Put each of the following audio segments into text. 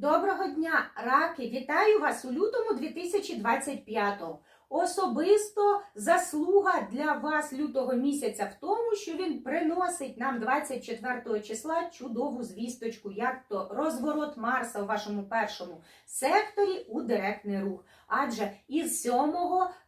Доброго дня, раки! Вітаю вас у лютому 2025-го. Особисто заслуга для вас лютого місяця в тому, що він приносить нам 24 числа чудову звісточку, як то розворот Марса у вашому першому секторі у директний рух. Адже із 7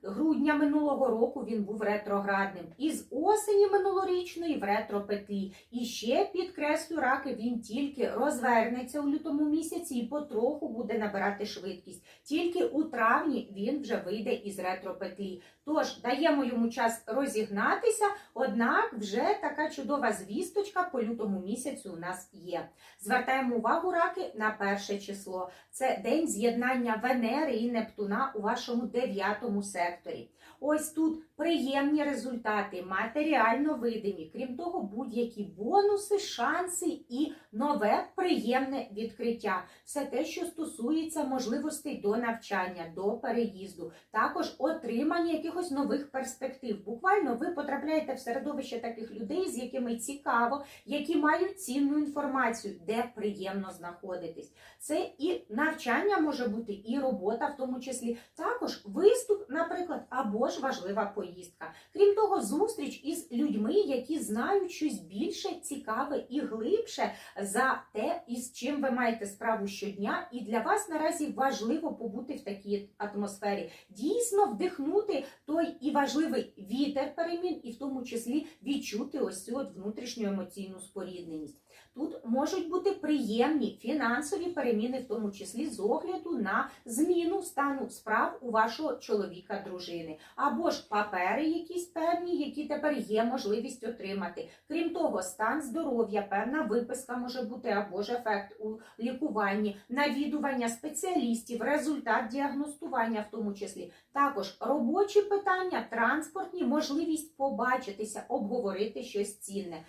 грудня минулого року він був ретроградним, із осені минулорічної в ретропетлі. І ще підкреслю раки, він тільки розвернеться у лютому місяці і потроху буде набирати швидкість. Тільки у травні він вже вийде із ретропетлі. Тож даємо йому час розігнатися, однак вже така чудова звісточка по лютому місяцю у нас є. Звертаємо увагу раки на перше число. Це день з'єднання Венери і Нептуна у вашому дев'ятому секторі. Ось тут приємні результати, матеріально видимі. Крім того, будь-які бонуси, шанси і нове приємне відкриття. Все те, що стосується можливостей до навчання, до переїзду, також отримання якихось нових перспектив. Буквально ви потрапляєте в середовище таких людей, з якими цікаво, які мають цінну інформацію, де приємно знаходитись. Це і навчання може бути, і робота в тому числі. Також виступ, наприклад, або ж важлива поїздка. Крім того, зустріч із людьми, які знають щось більше цікаве і глибше за те, із чим ви маєте справу щодня, і для вас наразі важливо побути в такій атмосфері, дійсно вдихнути той і важливий вітер перемін, і в тому числі відчути ось цю от внутрішню емоційну спорідненість. Тут можуть бути приємні фінансові переміни, в тому числі з огляду на зміну стану справ у вашого чоловіка, дружини, або ж папери, якісь певні, які тепер є можливість отримати. Крім того, стан здоров'я, певна виписка може бути, або ж ефект у лікуванні, навідування спеціалістів, результат діагностування, в тому числі, також робочі питання, транспортні, можливість побачитися, обговорити щось цінне.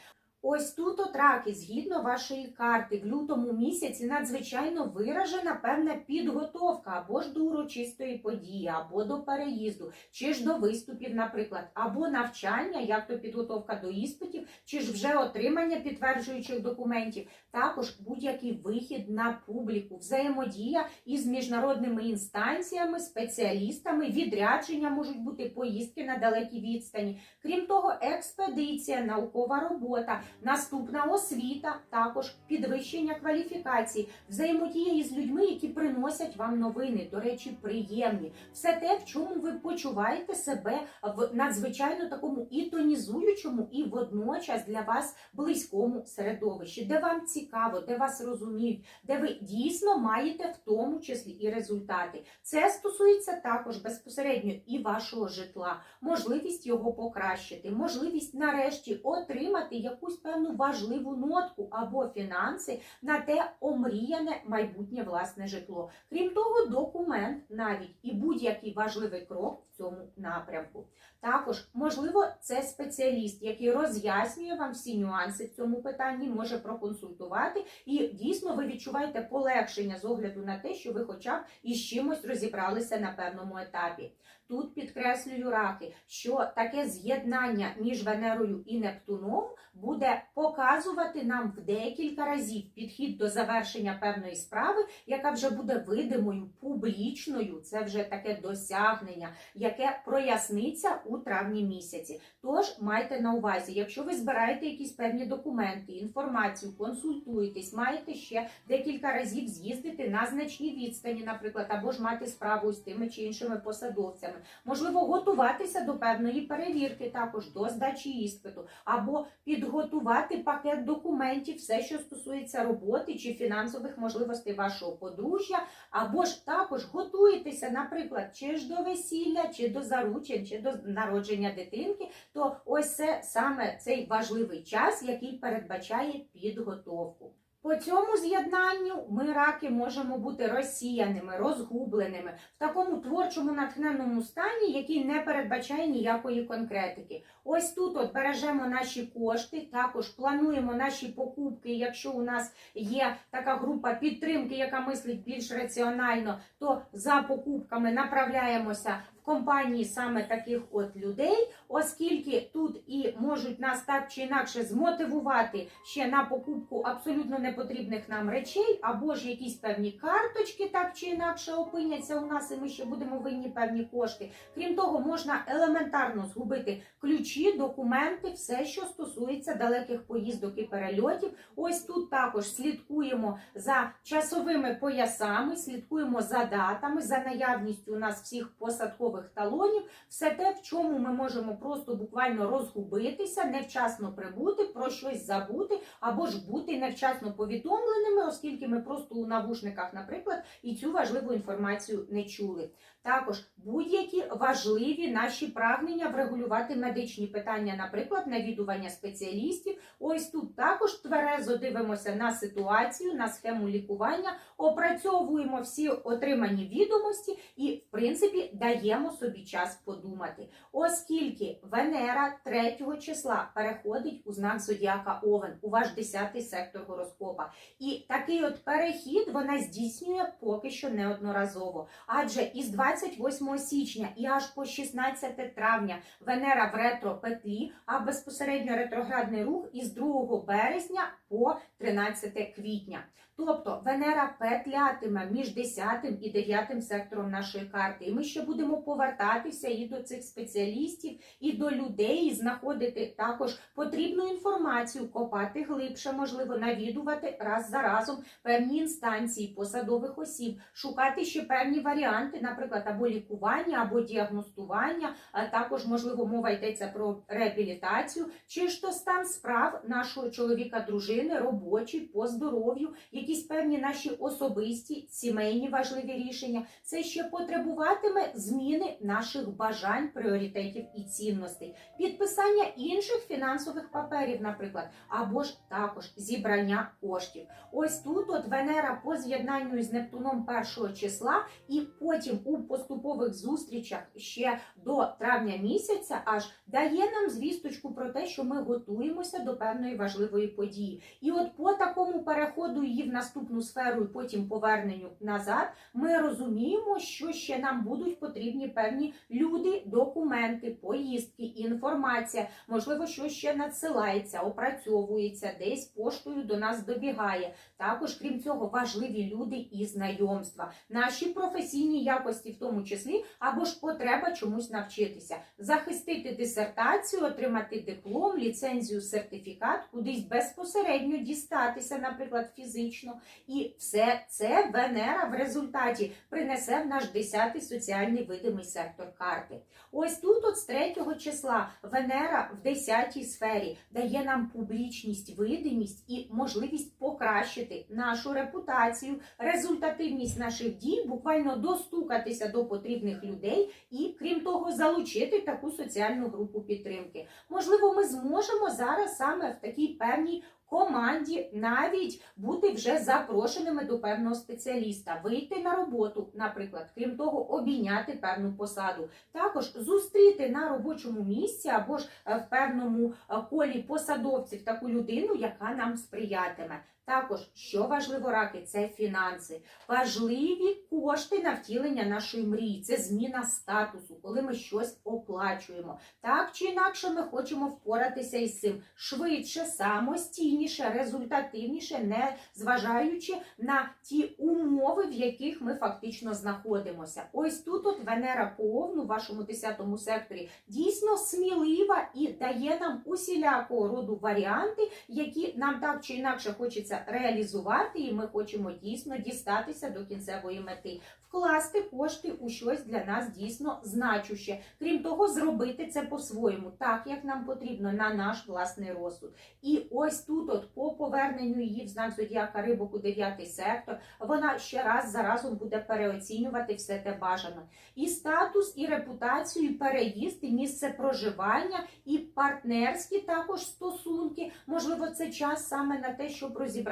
Ось тут от раки, згідно вашої карти, в лютому місяці надзвичайно виражена певна підготовка або ж до урочистої події, або до переїзду, чи ж до виступів, наприклад, або навчання, як то підготовка до іспитів, чи ж вже отримання підтверджуючих документів, також будь-який вихід на публіку, взаємодія із міжнародними інстанціями, спеціалістами, відрядження можуть бути поїздки на далекій відстані. Крім того, експедиція, наукова робота. Наступна освіта, також підвищення кваліфікації, взаємодія із людьми, які приносять вам новини, до речі, приємні. Все те, в чому ви почуваєте себе в надзвичайно такому і тонізуючому, і водночас для вас близькому середовищі, де вам цікаво, де вас розуміють, де ви дійсно маєте в тому числі і результати. Це стосується також безпосередньо і вашого житла, можливість його покращити, можливість нарешті отримати якусь певну важливу нотку або фінанси на те омріяне майбутнє власне житло. Крім того, документ навіть і будь-який важливий крок в цьому напрямку. Також, можливо, це спеціаліст, який роз'яснює вам всі нюанси в цьому питанні, може проконсультувати, і дійсно ви відчуваєте полегшення з огляду на те, що ви хоча б із чимось розібралися на певному етапі. Тут підкреслюю раки, що таке з'єднання між Венерою і Нептуном буде показувати нам в декілька разів підхід до завершення певної справи, яка вже буде видимою, публічною. Це вже таке досягнення, яке проясниться у травні місяці. Тож майте на увазі, якщо ви збираєте якісь певні документи, інформацію, консультуєтесь, маєте ще декілька разів з'їздити на значні відстані, наприклад, або ж мати справу з тими чи іншими посадовцями, можливо, готуватися до певної перевірки, також до здачі іспиту, або підготувати пакет документів, все, що стосується роботи чи фінансових можливостей вашого подружжя, або ж також готуєтеся, наприклад, чи ж до весілля, чи до заручин, чи до народження дитинки, то ось це саме цей важливий час, який передбачає підготовку. По цьому з'єднанню ми раки можемо бути розсіяними, розгубленими в такому творчому натхненному стані, який не передбачає ніякої конкретики. Ось тут от бережемо наші кошти, також плануємо наші покупки. Якщо у нас є така група підтримки, яка мислить більш раціонально, то за покупками направляємося компанії саме таких от людей, оскільки тут і можуть нас так чи інакше змотивувати ще на покупку абсолютно непотрібних нам речей, або ж якісь певні карточки так чи інакше опиняться у нас, і ми ще будемо винні певні кошти. Крім того, можна елементарно згубити ключі, документи, все, що стосується далеких поїздок і перельотів. Ось тут також слідкуємо за часовими поясами, слідкуємо за датами, за наявністю у нас всіх посадкових талонів, все те, в чому ми можемо просто буквально розгубитися, невчасно прибути, про щось забути, або ж бути невчасно повідомленими, оскільки ми просто у навушниках, наприклад, і цю важливу інформацію не чули. Також будь-які важливі наші прагнення врегулювати медичні питання, наприклад, навідування спеціалістів. Ось тут також тверезо дивимося на ситуацію, на схему лікування, опрацьовуємо всі отримані відомості і, в принципі, даємо собі час подумати, оскільки Венера 3 числа переходить у знак зодіака Овен, у ваш 10-й сектор гороскопа. І такий от перехід вона здійснює поки що неодноразово. Адже із 28 січня і аж по 16 травня Венера в ретро петлі, а безпосередньо ретроградний рух із 2 березня по 13 квітня. Тобто Венера петлятиме між 10 і 9 сектором нашої карти. І ми ще будемо повертатися і до цих спеціалістів, і до людей, і знаходити також потрібну інформацію, копати глибше, можливо, навідувати раз за разом певні інстанції посадових осіб, шукати ще певні варіанти, наприклад, або лікування, або діагностування, а також, можливо, мова йдеться про реабілітацію, чи ж то стан справ нашого чоловіка, дружини, робочий, по здоров'ю, якісь певні наші особисті, сімейні важливі рішення. Це ще потребуватиме зміни наших бажань, пріоритетів і цінностей, підписання інших фінансових паперів, наприклад, або ж також зібрання коштів. Ось тут от Венера по з'єднанню із Нептуном першого числа, і потім у поступових зустрічах ще до травня місяця аж дає нам звісточку про те, що ми готуємося до певної важливої події. І от по такому переходу її в наступну сферу і потім поверненню назад, ми розуміємо, що ще нам будуть потрібні певні люди, документи, поїздки, інформація, можливо, що ще надсилається, опрацьовується, десь поштою до нас добігає. Також, крім цього, важливі люди і знайомства, наші професійні якості, в тому числі, або ж потреба чомусь навчитися, захистити дисертацію, отримати диплом, ліцензію, сертифікат, кудись безпосередньо дістатися, наприклад, фізично. І все це Венера в результаті принесе в наш 10-й соціальний видимий сектор карти. Ось тут, от з 3 числа, Венера в 10-й сфері дає нам публічність, видимість і можливість покращити нашу репутацію, результативність наших дій, буквально достукатися до потрібних людей і, крім того, залучити таку соціальну групу підтримки. Можливо, ми зможемо зараз саме в такій певній команді навіть бути вже запрошеними до певного спеціаліста, вийти на роботу, наприклад, крім того, обійняти певну посаду, також зустріти на робочому місці або ж е, в певному е, колі посадовців таку людину, яка нам сприятиме. Також, що важливо, раки, це фінанси. Важливі кошти на втілення нашої мрії. Це зміна статусу, коли ми щось оплачуємо. Так чи інакше, ми хочемо впоратися із цим швидше, самостійніше, результативніше, не зважаючи на ті умови, в яких ми фактично знаходимося. Ось тут от Венера по Овну в вашому 10-му секторі дійсно смілива і дає нам усілякого роду варіанти, які нам так чи інакше хочеться реалізувати, і ми хочемо дійсно дістатися до кінцевої мети, вкласти кошти у щось для нас дійсно значуще. Крім того, зробити це по-своєму, так як нам потрібно, на наш власний розсуд. І ось тут, от по поверненню її в знак зодіака рибок у 9 сектор, вона ще раз за разом буде переоцінювати все те бажане. І статус, і репутацію, і переїзд, і місце проживання, і партнерські також стосунки. Можливо, це час саме на те, щоб розібратися,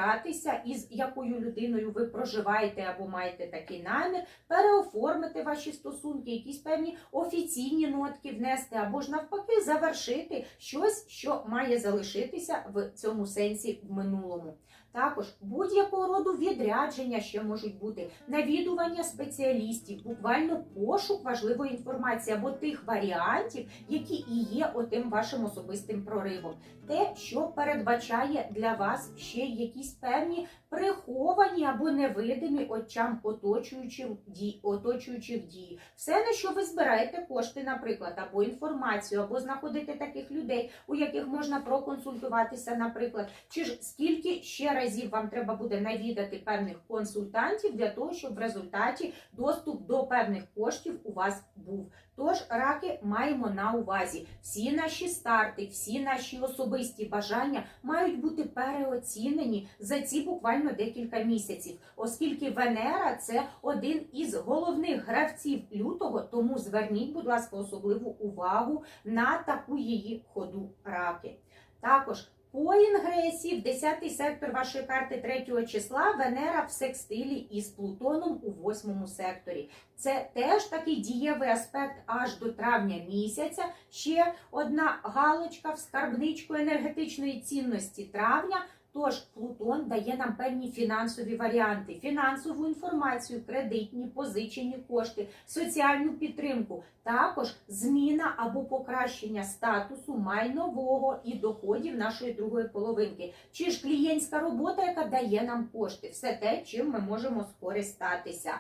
із якою людиною ви проживаєте або маєте такий намір, переоформити ваші стосунки, якісь певні офіційні нотки внести, або ж навпаки завершити щось, що має залишитися в цьому сенсі в минулому. Також будь-якого роду відрядження ще можуть бути, навідування спеціалістів, буквально пошук важливої інформації або тих варіантів, які і є отим вашим особистим проривом. Те, що передбачає для вас ще якісь певні приховані або невидимі очам оточуючих дій, оточуючих дій. Все, на що ви збираєте кошти, наприклад, або інформацію, або знаходите таких людей, у яких можна проконсультуватися, наприклад, чи ж скільки ще разів вам треба буде навідати певних консультантів для того, щоб в результаті доступ до певних коштів у вас був. Тож раки маємо на увазі. Всі наші старти, всі наші особисті бажання мають бути переоцінені за ці буквально декілька місяців, оскільки Венера це один із головних гравців лютого, тому зверніть, будь ласка, особливу увагу на таку її ходу раки. Також по інгресії в 10 сектор вашої карти 3 числа Венера в секстилі із Плутоном у 8 секторі. Це теж такий дієвий аспект аж до травня місяця. Ще одна галочка в скарбничку енергетичної цінності травня. Тож Плутон дає нам певні фінансові варіанти, фінансову інформацію, кредитні, позичені кошти, соціальну підтримку, також зміна або покращення статусу майнового і доходів нашої другої половинки, чи ж клієнтська робота, яка дає нам кошти, все те, чим ми можемо скористатися.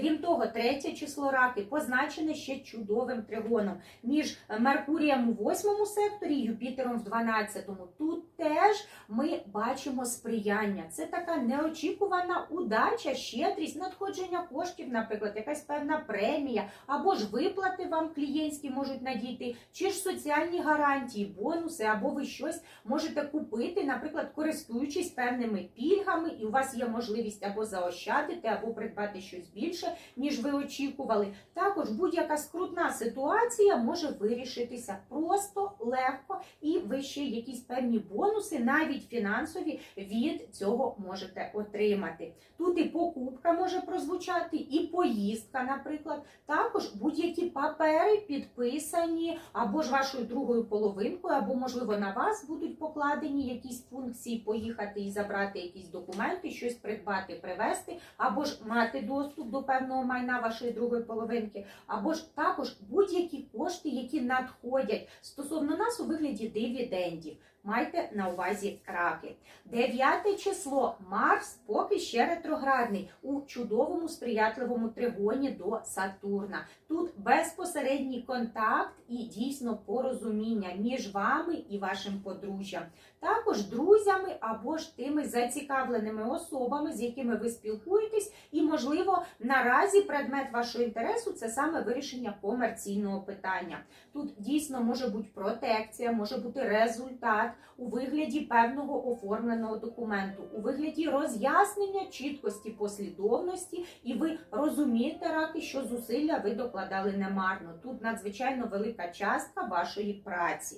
Крім того, третє число раки позначене ще чудовим тригоном між Меркурієм у восьмому секторі і Юпітером в 12-му. Тут теж ми бачимо сприяння. Це така неочікувана удача, щедрість, надходження коштів, наприклад, якась певна премія, або ж виплати вам клієнтські можуть надійти, чи ж соціальні гарантії, бонуси, або ви щось можете купити, наприклад, користуючись певними пільгами, і у вас є можливість або заощадити, або придбати щось більше, ніж ви очікували. Також будь-яка скрутна ситуація може вирішитися просто легко, і ви ще якісь певні бонуси, навіть фінансові, від цього можете отримати. Тут і покупка може прозвучати, і поїздка, наприклад. Також будь-які папери підписані або ж вашою другою половинкою, або, можливо, на вас будуть покладені якісь функції, поїхати і забрати якісь документи, щось придбати, привезти, або ж мати доступ до певного майна вашої другої половинки, або ж також будь-які кошти, які надходять стосовно нас у вигляді дивідендів. Майте на увазі раки. Дев'яте число Марс поки ще ретроградний у чудовому сприятливому тригоні до Сатурна. Тут безпосередній контакт і дійсно порозуміння між вами і вашим подружжям. Також друзями або ж тими зацікавленими особами, з якими ви спілкуєтесь, і, можливо, наразі предмет вашого інтересу це саме вирішення комерційного питання. Тут дійсно може бути протекція, може бути результат у вигляді певного оформленого документу, у вигляді роз'яснення чіткості послідовності, і ви розумієте раки, що зусилля ви докладали немарно. Тут надзвичайно велика частка вашої праці.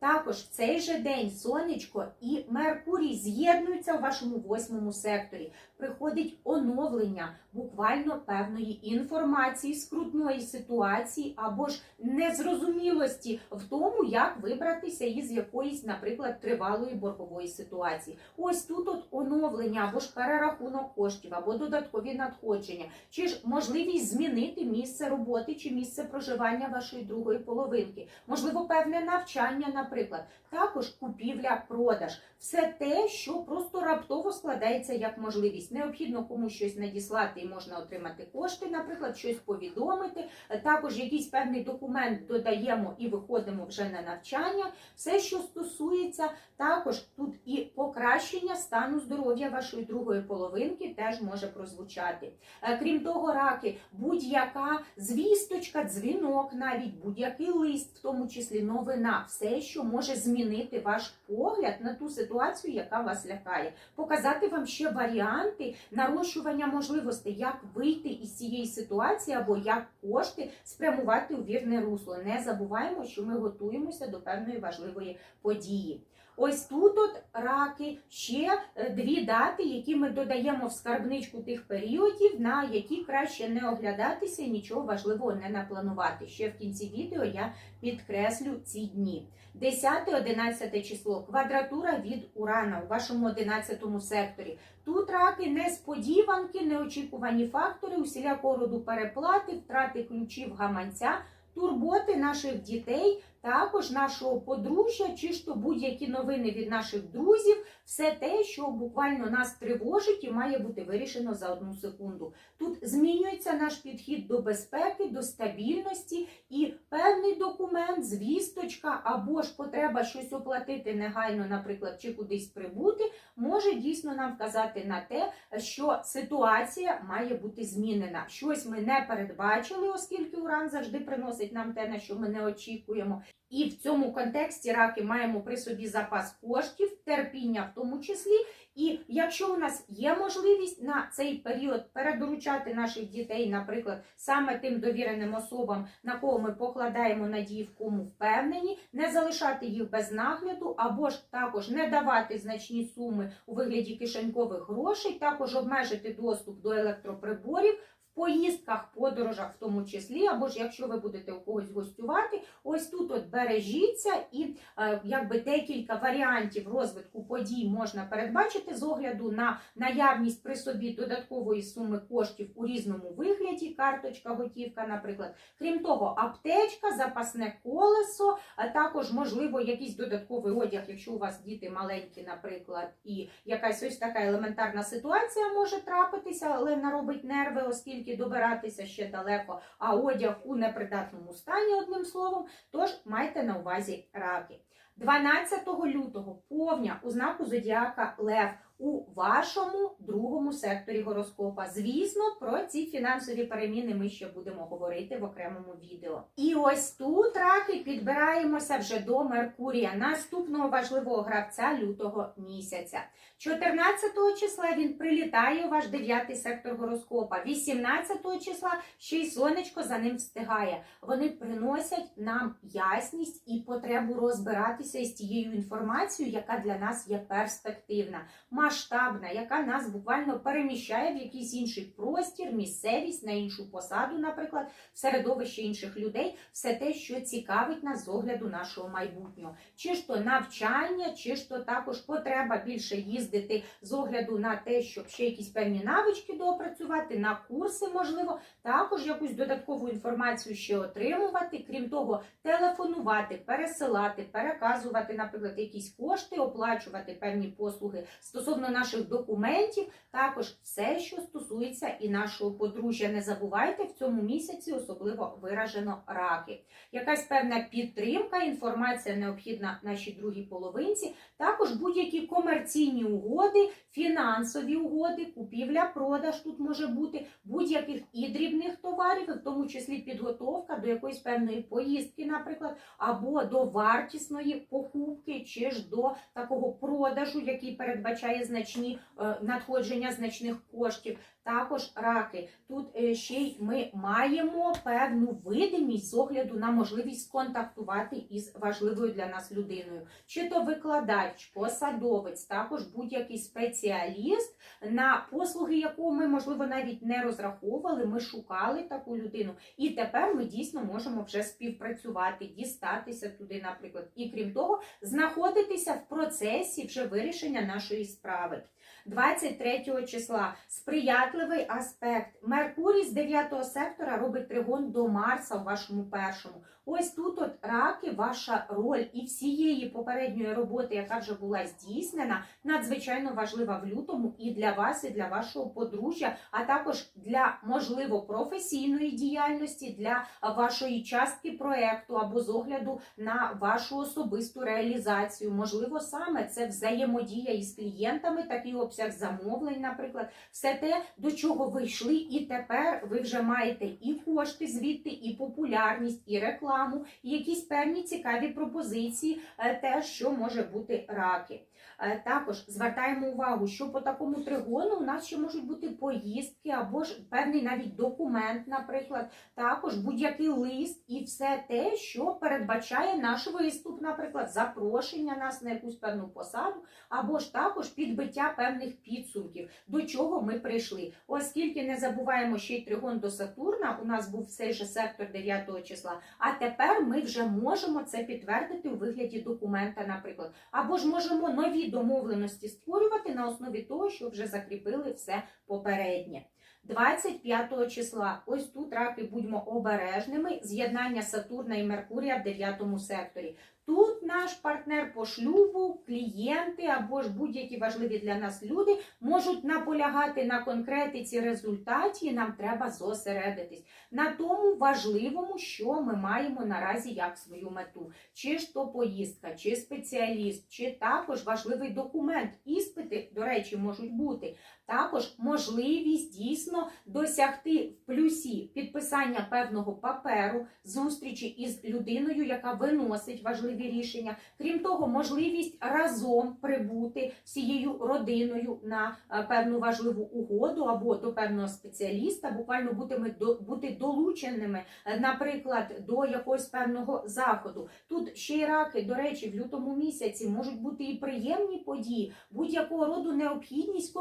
Також в цей же день сонечко і Меркурій з'єднуються у вашому восьмому секторі. Приходить оновлення буквально певної інформації, скрутної ситуації або ж незрозумілості в тому, як вибратися із якоїсь, наприклад, тривалої боргової ситуації. Ось тут от оновлення або ж перерахунок коштів, або додаткові надходження, чи ж можливість змінити місце роботи чи місце проживання вашої другої половинки, можливо, певне навчання, наприклад, також купівля, продаж, все те, що просто раптово складається як можливість. Необхідно комусь щось надіслати і можна отримати кошти, наприклад, щось повідомити. Також якийсь певний документ додаємо і виходимо вже на навчання. Все, що стосується, також тут і покращення стану здоров'я вашої другої половинки, теж може прозвучати. Е, Крім того, раки, будь-яка звісточка, дзвінок, навіть будь-який лист, в тому числі новина, все, що може змінити ваш погляд на ту ситуацію, яка вас лякає, показати вам ще варіанти нарощування можливостей, як вийти із цієї ситуації або як кошти спрямувати у вірне русло. Не забуваємо, що ми готуємося до певної важливої події. Ось тут от раки ще е, дві дати, які ми додаємо в скарбничку тих періодів, на які краще не оглядатися нічого важливого не напланувати. Ще в кінці відео я підкреслю ці дні. 10-11 число квадратура від урана у вашому 11 секторі. Тут раки несподіванки, неочікувані фактори, усілякого роду переплати, втрати ключів гаманця, турботи наших дітей, також нашого подружжя, чи ж то будь-які новини від наших друзів, все те, що буквально нас тривожить і має бути вирішено за одну секунду. Тут змінюється наш підхід до безпеки, до стабільності і певний документ, звісточка або ж потреба щось оплатити негайно, наприклад, чи кудись прибути, може дійсно нам вказати на те, що ситуація має бути змінена. Щось ми не передбачили, оскільки уран завжди приносить нам те, на що ми не очікуємо. І в цьому контексті раки маємо при собі запас коштів, терпіння в тому числі. І якщо у нас є можливість на цей період передоручати наших дітей, наприклад, саме тим довіреним особам, на кого ми покладаємо надії, в кому впевнені, не залишати їх без нагляду, або ж також не давати значні суми у вигляді кишенькових грошей, також обмежити доступ до електроприборів. Поїздках, подорожах, в тому числі, або ж якщо ви будете у когось гостювати, ось тут от бережіться, і е, якби декілька варіантів розвитку подій можна передбачити з огляду на наявність при собі додаткової суми коштів у різному вигляді, карточка, готівка, наприклад. Крім того, аптечка, запасне колесо, а також можливо якийсь додатковий одяг, якщо у вас діти маленькі, наприклад, і якась ось така елементарна ситуація може трапитися, але наробить нерви, оскільки добиратися ще далеко, а одяг у непридатному стані, одним словом. Тож майте на увазі раки. 12 лютого повня у знаку зодіака Лев у вашому другому секторі гороскопа. Звісно, про ці фінансові переміни ми ще будемо говорити в окремому відео. І ось тут раки підбираємося вже до Меркурія, наступного важливого гравця лютого місяця. 14 числа він прилітає у ваш дев'ятий сектор гороскопа. 18 числа ще й сонечко за ним встигає. Вони приносять нам ясність і потребу розбиратися із тією інформацією, яка для нас є перспективна, масштабна, яка нас буквально переміщає в якийсь інший простір, місцевість на іншу посаду, наприклад, в середовище інших людей, все те, що цікавить нас з огляду нашого майбутнього, чи ж то навчання, чи ж то також потреба більше їздити з огляду на те, щоб ще якісь певні навички доопрацювати, на курси, можливо, також якусь додаткову інформацію ще отримувати. Крім того, телефонувати, пересилати, переказувати, наприклад, якісь кошти, оплачувати певні послуги стосовно наших документів, також все, що стосується і нашого подружжя. Не забувайте в цьому місяці особливо виражено раки. Якась певна підтримка, інформація необхідна нашій другій половинці, також будь-які комерційні угоди, фінансові угоди, купівля, продаж тут може бути будь-яких і дрібних товарів, в тому числі підготовка до якоїсь певної поїздки, наприклад, або до вартісної покупки, чи ж до такого продажу, який передбачає значні е, надходження значних коштів. Також раки. Тут е, ще й ми маємо певну видимість з огляду на можливість сконтактувати із важливою для нас людиною. Чи то викладач, посадовець, також будь-який спеціаліст, на послуги якого ми, можливо, навіть не розраховували, ми шукали таку людину. І тепер ми дійсно можемо вже співпрацювати, дістатися туди, наприклад. І крім того, знаходитися в процесі вже вирішення нашої справи. 23 числа сприятливий аспект. Меркурій з 9 сектора робить тригон до Марса у вашому першому. Ось тут от раки, ваша роль і всієї попередньої роботи, яка вже була здійснена, надзвичайно важлива в лютому і для вас, і для вашого подружжя, а також для можливо професійної діяльності, для вашої частки проекту або з огляду на вашу особисту реалізацію. Можливо, саме це взаємодія із клієнтами, такий обсяг замовлень, наприклад, все те, до чого ви йшли, і тепер ви вже маєте і кошти звідти, і популярність, і рекламу, і якісь певні цікаві пропозиції, е, те, що може бути раки. Е, Також звертаємо увагу, що по такому тригону у нас ще можуть бути поїздки або ж певний навіть документ, наприклад, також будь-який лист і все те, що передбачає наш виступ, наприклад, запрошення нас на якусь певну посаду, або ж також підбиття певних підсумків, до чого ми прийшли. Оскільки не забуваємо ще й тригон до Сатурна, у нас був цей же сектор 9 числа. А тепер ми вже можемо це підтвердити у вигляді документа, наприклад, або ж можемо нові домовленості створювати на основі того, що вже закріпили все попереднє. 25 числа, ось тут раки будьмо обережними, з'єднання Сатурна і Меркурія в 9 секторі. Тут наш партнер по шлюбу, клієнти або ж будь-які важливі для нас люди можуть наполягати на конкретиці результаті, і нам треба зосередитись на тому важливому, що ми маємо наразі як свою мету. Чи ж то поїздка, чи спеціаліст, чи також важливий документ. Іспити, до речі, можуть бути. Також можливість дійсно досягти в плюсі підписання певного паперу, зустрічі із людиною, яка виносить важливі рішення. Крім того, можливість разом прибути всією родиною на е, певну важливу угоду або до певного спеціаліста, буквально бути, долученими, е, наприклад, до якогось певного заходу. Тут ще й раки, до речі, в лютому місяці можуть бути і приємні події, будь-якого роду необхідність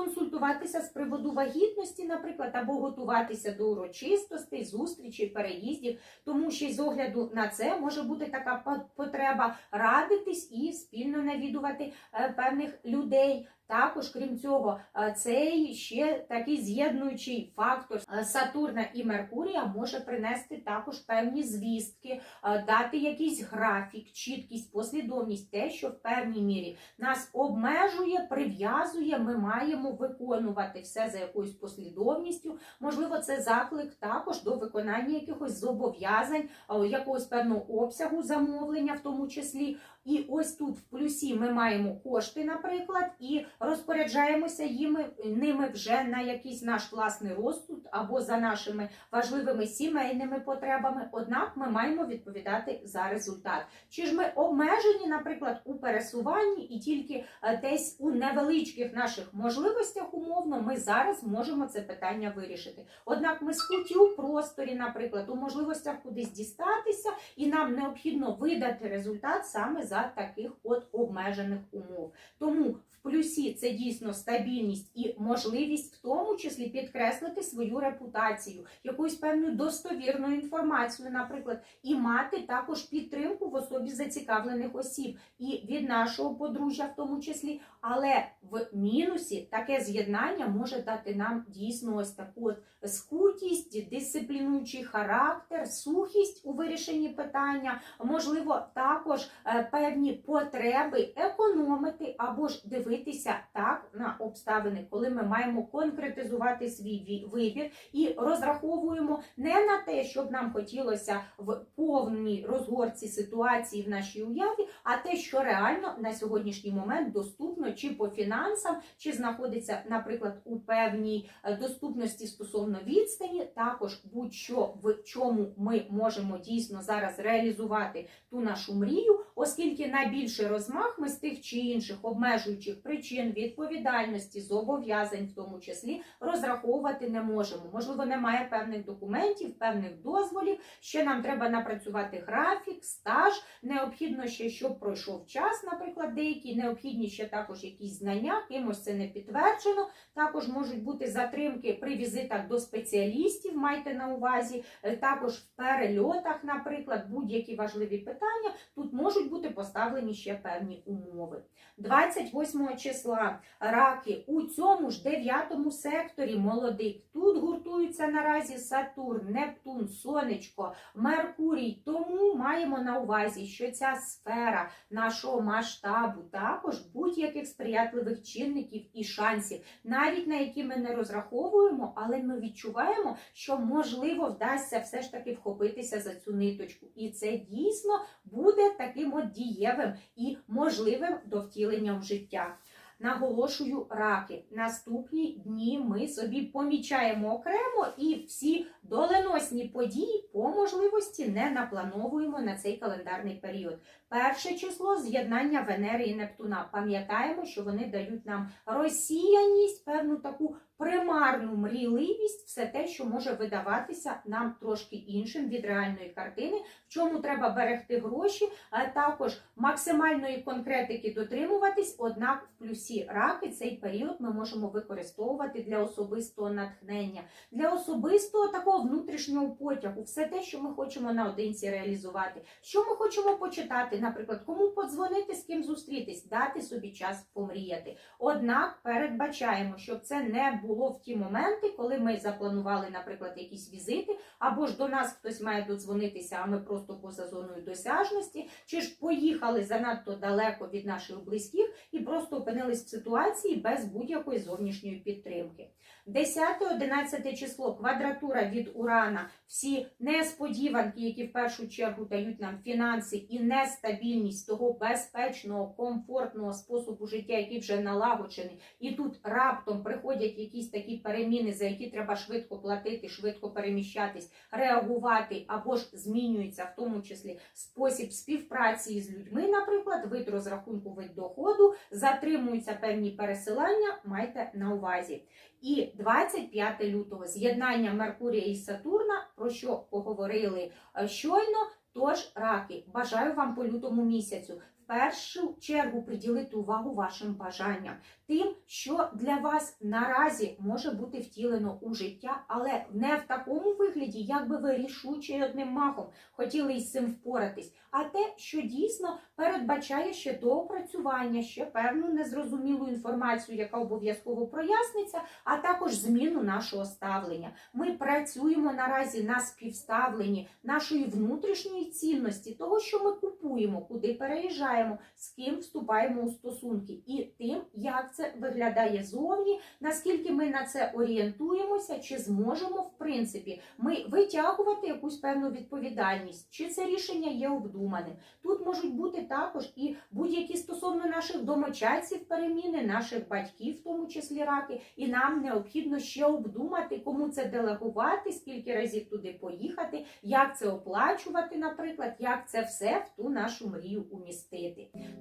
консультуватися з приводу вагітності, наприклад, або готуватися до урочистостей, зустрічей, переїздів, тому що з огляду на це може бути така по- потреба радитись і спільно навідувати е, певних людей. Також, крім цього, е, цей ще такий з'єднуючий фактор е, Сатурна і Меркурія може принести також певні звістки, е, дати якийсь графік, чіткість, послідовність, те, що в певній мірі нас обмежує, прив'язує. Ми маємо виконувати все за якоюсь послідовністю. Можливо, це заклик також до виконання якихось зобов'язань, якогось певного обсягу замовлення, в тому числі. І ось тут в плюсі ми маємо кошти, наприклад, і розпоряджаємося їми ними вже на якийсь наш власний розсуд або за нашими важливими сімейними потребами. Однак ми маємо відповідати за результат. Чи ж ми обмежені, наприклад, у пересуванні і тільки е, десь у невеличких наших можливостях умовно ми зараз можемо це питання вирішити. Однак ми скуті у просторі, наприклад, у можливостях кудись дістатися, і нам необхідно видати результат саме за таких от обмежених умов. Тому в плюсі це дійсно стабільність і можливість в тому числі підкреслити свою репутацію, якусь певну достовірну інформацію, наприклад, і мати також підтримку в особі зацікавлених осіб і від нашого подружжя, в тому числі. Але в мінусі таке з'єднання може дати нам дійсно ось таку от скутість, дисциплінуючий характер, сухість у вирішенні питання, можливо, також е, певні потреби економити або ж дивитися так на обставини, коли ми маємо конкретизувати свій вибір і розраховуємо не на те, щоб нам хотілося в повній розгорці ситуації в нашій уяві, а те, що реально на сьогоднішній момент доступно чи по фінансам, чи знаходиться, наприклад, у певній е, доступності стосовно відстані, також будь-що в чому ми можемо дійсно зараз реалізувати ту нашу мрію, оскільки найбільший розмах ми з тих чи інших обмежуючих причин, відповідальності, зобов'язань, в тому числі, розраховувати не можемо. Можливо, немає певних документів, певних дозволів. Ще нам треба напрацювати графік, стаж. Необхідно ще, щоб пройшов час, наприклад, деякі необхідні ще також якісь знання, кимось це не підтверджено. Також можуть бути затримки при візитах до спеціалістів, майте на увазі, Е, також в перельотах, наприклад, будь-які важливі питання. Тут можуть бути поставлені ще певні умови. 28 числа раки у цьому ж дев'ятому секторі молодик. Тут гуртуються наразі Сатурн, Нептун, Сонечко, Меркурій. Тому маємо на увазі, що ця сфера нашого масштабу також будь-яких сприятливих чинників і шансів, навіть на які ми не розраховуємо, але ми відчуваємо, що можливо вдасться все ж таки вхопитися за цю ниточку. І це дійсно буде таким от дієвим і можливим до втілення в життя. Наголошую раки. Наступні дні ми собі помічаємо окремо і всі Доленосні події по можливості не наплановуємо на цей календарний період. Перше число з'єднання Венери і Нептуна. Пам'ятаємо, що вони дають нам розсіяність, певну таку примарну мрійливість, все те, що може видаватися нам трошки іншим від реальної картини, в чому треба берегти гроші, а також максимальної конкретики дотримуватись. Однак в плюсі раки цей період ми можемо використовувати для особистого натхнення, для особистого такого внутрішнього потягу, все те, що ми хочемо наодинці реалізувати, що ми хочемо почитати, наприклад, кому подзвонити, з ким зустрітись, дати собі час помріяти. Однак передбачаємо, щоб це не було в ті моменти, коли ми запланували, наприклад, якісь візити, або ж до нас хтось має додзвонитися, а ми просто поза зоною досяжності, чи ж поїхали занадто далеко від наших близьких і просто опинились в ситуації без будь-якої зовнішньої підтримки. 10-11 число квадратура від Урана, всі несподіванки, які в першу чергу дають нам фінанси і нестабільність того безпечного, комфортного способу життя, який вже налагоджений, і тут раптом приходять якісь такі переміни, за які треба швидко платити, швидко переміщатись, реагувати або ж змінюється в тому числі спосіб співпраці з людьми, наприклад, вид розрахунку вид доходу, затримуються певні пересилання, майте на увазі. І 25 лютого з'єднання Меркурія і Сатурна, про що поговорили е, щойно. Тож, раки, бажаю вам по лютому місяцю першу чергу приділити увагу вашим бажанням, тим, що для вас наразі може бути втілено у життя, але не в такому вигляді, як би ви рішуче одним махом хотіли із цим впоратись, а те, що дійсно передбачає ще доопрацювання, ще певну незрозумілу інформацію, яка обов'язково проясниться, а також зміну нашого ставлення. Ми працюємо наразі на співставленні нашої внутрішньої цінності, того, що ми купуємо, куди переїжджаємо, з ким вступаємо у стосунки, і тим, як це виглядає зовні, наскільки ми на це орієнтуємося, чи зможемо, в принципі, ми витягувати якусь певну відповідальність, чи це рішення є обдуманим. Тут можуть бути також і будь-які стосовно наших домочадців переміни, наших батьків, в тому числі раки, і нам необхідно ще обдумати, кому це делегувати, скільки разів туди поїхати, як це оплачувати, наприклад, як це все в ту нашу мрію умістити.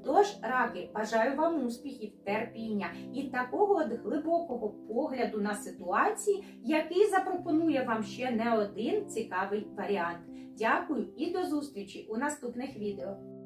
Тож, раки, бажаю вам успіхів, терпіння і такого от глибокого погляду на ситуації, який запропонує вам ще не один цікавий варіант. Дякую і до зустрічі у наступних відео.